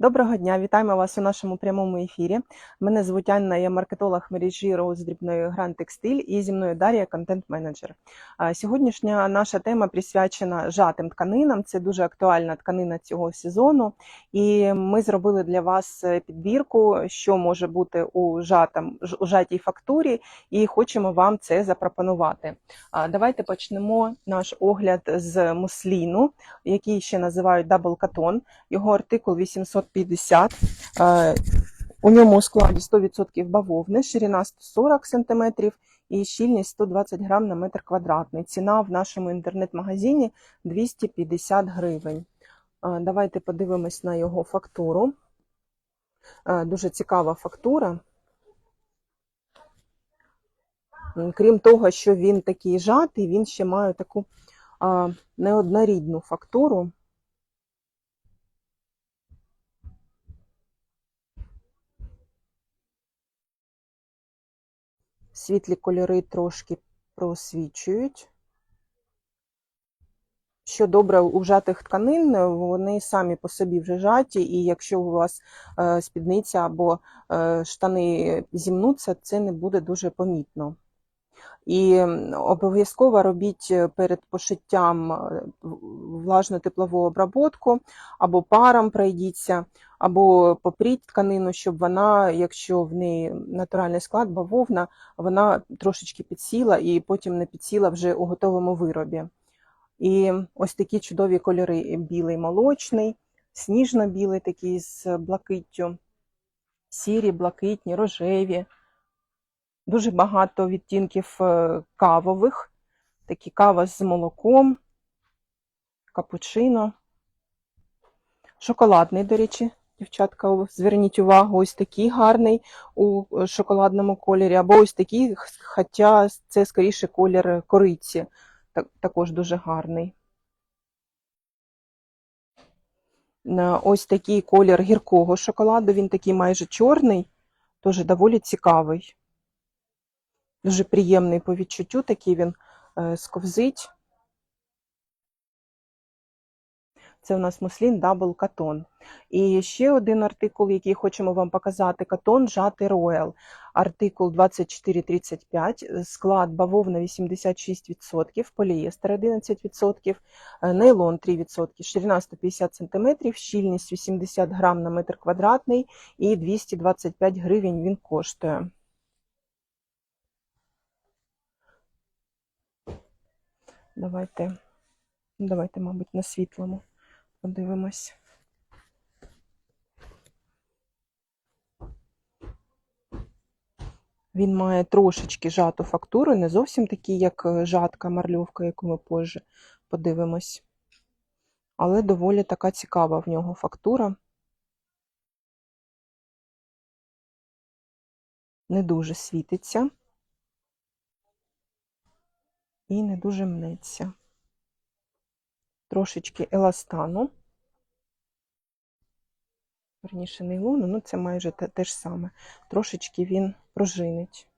Доброго дня, вітаємо вас у нашому прямому ефірі. Мене звуть Анна, я маркетолог мережі Роуз дрібної Гранд Текстиль і зі мною Дар'я, контент-менеджер. Сьогоднішня наша тема присвячена жатим тканинам. Це дуже актуальна тканина цього сезону, і ми зробили для вас е, підбірку, що може бути у жатам, у жатій фактурі, і хочемо вам це запропонувати. Давайте почнемо наш огляд з мусліну, який ще називають дабл катон. Його артикул 800 4050. Е, у ньому у складі 100% бавовни, ширина 140 см і щільність 120 грам на метр квадратний. Ціна в нашому інтернет-магазині 250 гривень. Е, давайте подивимось на його фактуру. Е, дуже цікава фактура. Крім того, що він такий жатий, він ще має таку неоднорідну фактуру. Світлі кольори трошки просвічують. Що добре у вжатих тканин, вони самі по собі вже жаті, і якщо у вас е, спідниця або е, штани зімнуться, це не буде дуже помітно. І обов'язково робіть е, перед пошиттям е, влажну теплову обработку, або паром пройдіться, або попріть тканину, щоб вона, якщо в неї натуральний склад, бавовна, вона трошечки підсіла і потім не підсіла вже у готовому виробі. І ось такі чудові кольори: білий молочний, сніжно-білий такий з блакиттю, сірі, блакитні, рожеві. Дуже багато відтінків е, кавових, такі кава з молоком, капучино. Шоколадний, до речі, дівчатка, зверніть увагу, ось такий гарний у е, шоколадному кольорі, або ось такий, хоча це скоріше колір кориці, так- також дуже гарний. Ось такий колір гіркого шоколаду, він такий майже чорний, теж доволі цікавий. Дуже приємний по відчуттю, такий він е, сковзить. Це у нас муслін Double Cotton. І ще один артикул, який хочемо вам показати, катон жатий Royal. Артикул 2435, склад бавовна 86%, полієстер 11%, е, нейлон 3%, ширина 150 см, щільність 80 грам на метр квадратний і 225 гривень він коштує. Давайте, ну, давайте, мабуть, на світлому подивимось. Він має трошечки жату фактуру, не зовсім такий, як е, жатка марльовка, яку ми позже подивимось. Але доволі така цікава в нього фактура. Не дуже світиться і не дуже мнеться. Трошечки еластану. Верніше нейлону, ну це майже те, те ж саме. Трошечки він пружинить.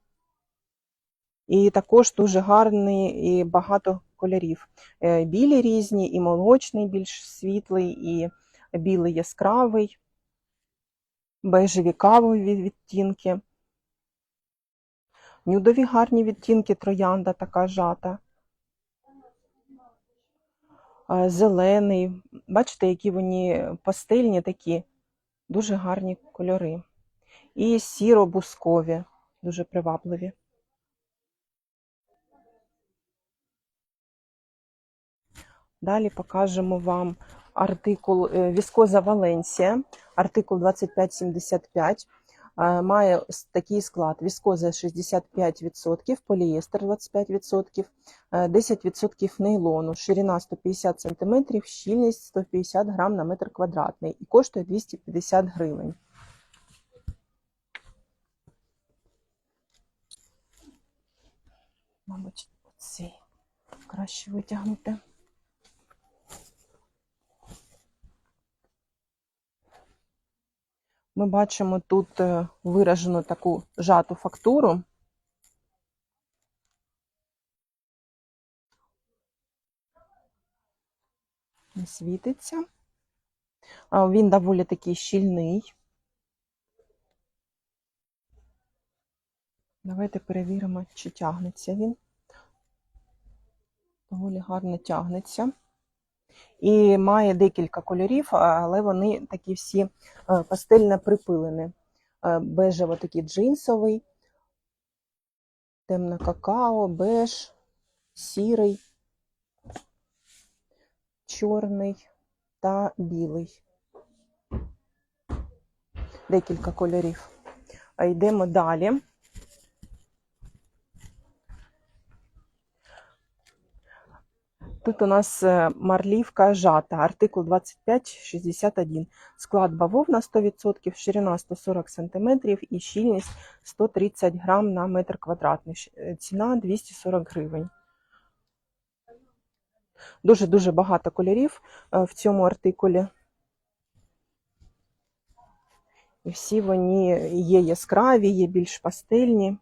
І також дуже гарний і багато кольорів. Е, Білі різні, і молочний більш світлий, і білий яскравий, бежеві кавові відтінки. Нюдові гарні відтінки, троянда така жата. Зелений. Бачите, які вони пастельні такі, дуже гарні кольори. І сіро-бускові, дуже привабливі. Далі покажемо вам артикул е, Віскоза Валенсія, артикул 2575. Має такий склад: віскоза 65%, полієстер 25%, е, 10% нейлону, ширина 150 см, щільність 150 грам на метр квадратний і коштує 250 гривень. Мабуть, цей краще витягнути. Ми бачимо тут е, виражену таку жату фактуру. Не світиться. Він доволі такий щільний. Давайте перевіримо, чи тягнеться він. Доволі гарно тягнеться. І має декілька кольорів, але вони такі всі е, пастельно припилені. Е, Бежево такий джинсовий, темно какао, беж, сірий, чорний та білий. Декілька кольорів. Йдемо далі. Тут у нас е, марлівка жата, артикул 2561. Склад бавовна 100%, ширина 140 см і щільність 130 грам на метр квадратний. Е, Ціна 240 гривень. Дуже-дуже багато кольорів е, в цьому артикулі. І всі вони є яскраві, є більш пастельні.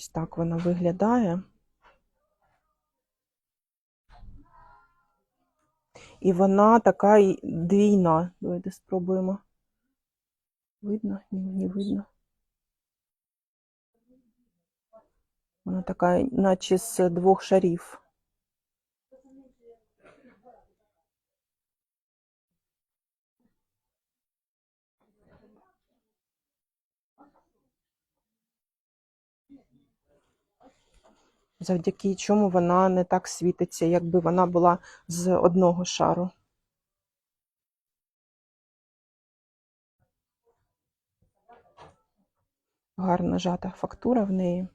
Ось так вона виглядає. І вона така двійна. Давайте спробуємо. Видно? Ні, не видно. Вона така, наче з двох шарів. Завдяки чому вона не так світиться, якби вона була з одного шару. Гарна жата фактура в неї.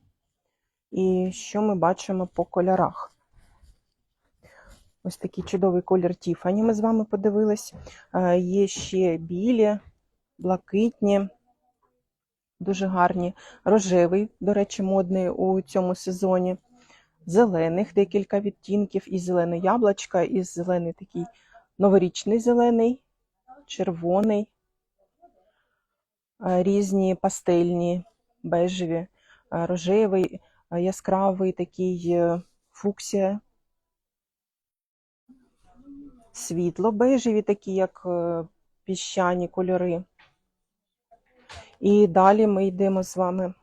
І що ми бачимо по кольорах? Ось такий чудовий колір Тіфані ми з вами подивились. Е, Є ще білі, блакитні, дуже гарні. Рожевий, до речі, модний у цьому сезоні. Зелених декілька відтінків, і зелене яблучко, і зелений такий новорічний зелений, червоний, е, різні пастельні, бежеві, е, рожевий, е, яскравий такий фуксія, світло бежеві, такі як піщані кольори. І далі ми йдемо з вами.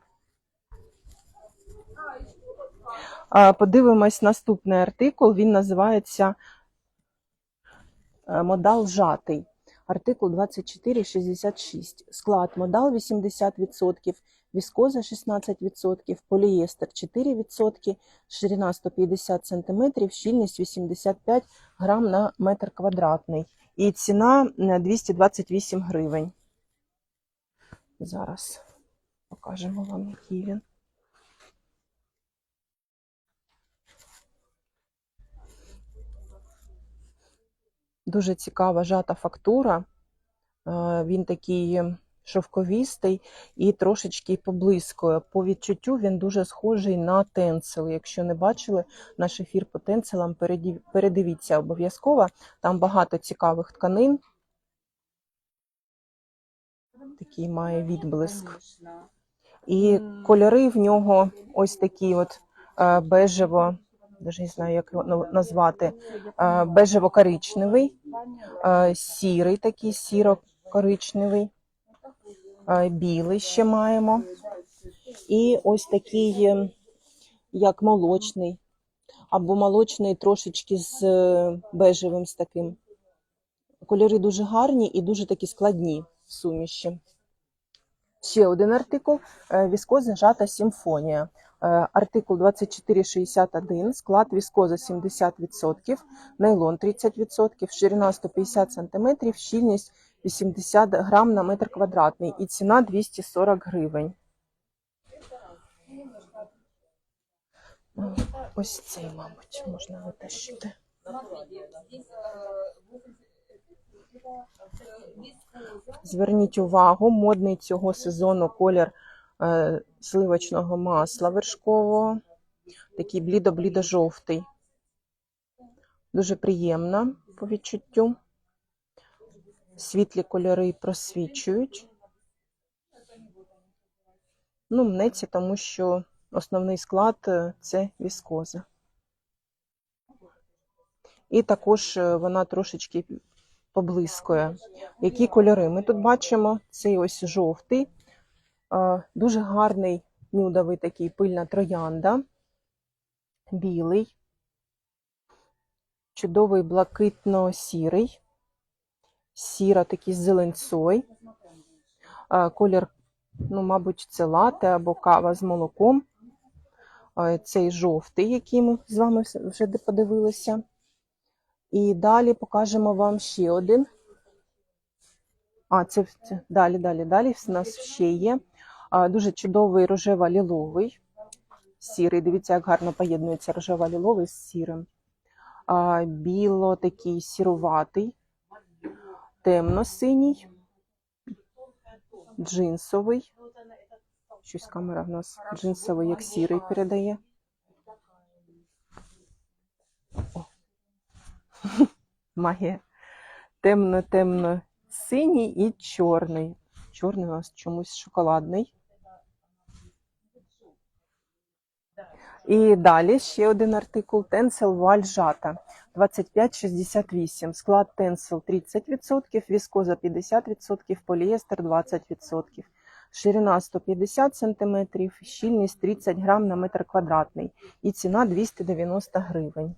А, Подивимось наступний артикул. Він називається е, Модал жатий. Артикул 2466. Склад модал 80%, віскоза 16%, полієстер 4%, ширина 150 см, щільність 85 грам на метр квадратний. І ціна е, 228 гривень. Зараз покажемо вам, який він. Дуже цікава жата фактура. Е, Він такий шовковістий і трошечки поблискує. По відчуттю він дуже схожий на тенцел. Якщо не бачили наш ефір по тенцелам, передивіться обов'язково. Там багато цікавих тканин. Такий має відблиск. І кольори в нього ось такі от е, бежево, навіть не знаю, як його назвати, бежево-коричневий, сірий такий сіро-коричневий, білий ще маємо. І ось такий, е, як молочний, або молочний трошечки з е, бежевим з таким. Кольори дуже гарні і дуже такі складні в суміші. Ще один артикул е, віскоза жата симфонія. Е, Артикул 2461, склад віскоза 70%, нейлон 30%, ширина 150 см, щільність 80 грам на метр квадратний і ціна 240 гривень. Е, Ось цей, мабуть, можна витащити. Зверніть увагу, модний цього сезону колір сливочного масла вершкового. Такий блідо-блідо-жовтий. Дуже приємна по відчуттю. Світлі кольори просвічують. Ну, мнеться, тому що Основний склад е, це віскоза. І також е, вона трошечки поблискує. Які кольори? Ми тут бачимо цей ось жовтий, е, дуже гарний нюдовий такий пильна троянда, білий, чудовий блакитно-сірий, сіра такий з зеленцой, колір, ну, мабуть, це лате або кава з молоком. Цей жовтий, який ми з вами вже подивилися. І далі покажемо вам ще один. А, це далі, далі, далі. В нас ще є. Дуже чудовий рожево-ліловий. Сірий. Дивіться, як гарно поєднується рожево-ліловий з сірим. Біло такий сіруватий, темно-синій, джинсовий. Щось камера в нас джинсовий, як сірий передає. О. Магія. Темно-темно синій і чорний. Чорний у нас чомусь шоколадний. І далі ще один артикул Тенсел Вуаль Жата 2568. Склад Тенсел 30%, віскоза 50%, поліестер 20%. Ширина 150 см, щільність 30 грам на метр квадратний і ціна 290 гривень.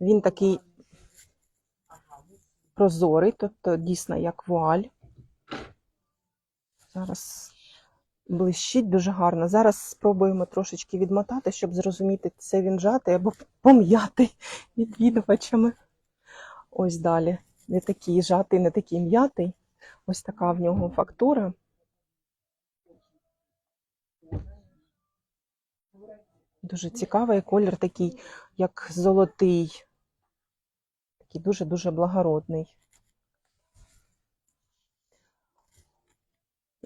Він такий прозорий, тобто дійсно як вуаль. Зараз блищить дуже гарно. Зараз спробуємо трошечки відмотати, щоб зрозуміти, це він жатий або пом'ятий відвідувачами. Ось далі. Не такий жатий, не такий м'ятий. Ось така в нього фактура. Дуже цікавий колір такий, як золотий. Такий дуже-дуже благородний.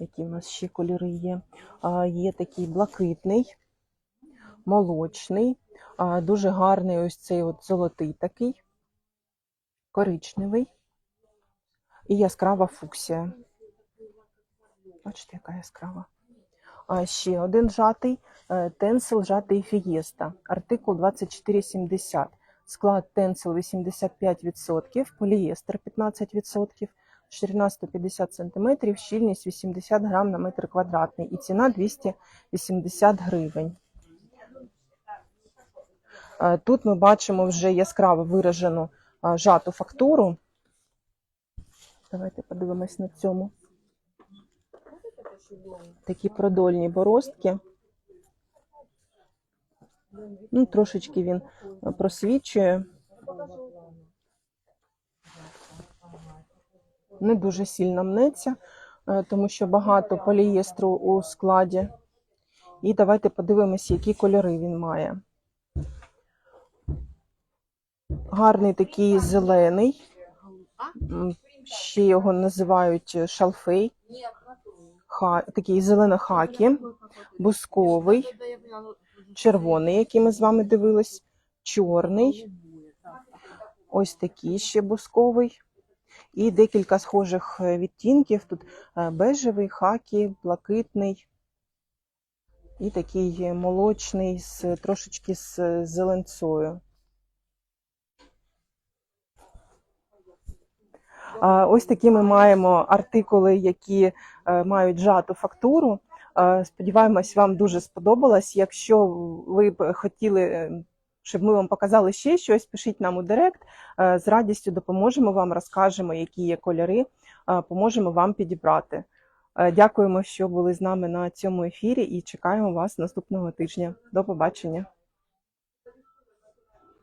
Які в нас ще кольори є? Є такий блакитний, молочний, дуже гарний ось цей от золотий такий, коричневий і яскрава фуксія. Бачите, яка яскрава. А ще один жатий, е, тенсил жатий фієста, артикул 2470. Склад тенсил 85%, полієстер 15%, ширина 150 см, щільність 80 грам на метр квадратний і ціна 280 гривень. Е, Тут ми бачимо вже яскраво виражену е, жату фактуру. Давайте подивимось на цьому. Такі продольні бороздки. Ну, трошечки він е, просвічує. Не дуже сильно мнеться, е, тому що багато полієстру у складі. І давайте подивимося, які кольори він має. Гарний такий зелений. Ще його називають е, шалфей. Ха, такий зелено-хакі, бусковий, червоний, який ми з вами дивились, чорний, ось такий ще бусковий. І декілька схожих е, відтінків. Тут е, бежевий, хакі, блакитний і такий е, молочний, з, трошечки з зеленцою. Ось такі ми маємо артикули, які мають жату фактуру. Сподіваємось, вам дуже сподобалось. Якщо ви б хотіли, е, щоб ми вам показали ще щось, пишіть нам у Директ. Е, З радістю допоможемо вам, розкажемо, які є кольори, е, поможемо вам підібрати. Е, Дякуємо, що були з нами на цьому ефірі і чекаємо вас наступного тижня. До побачення.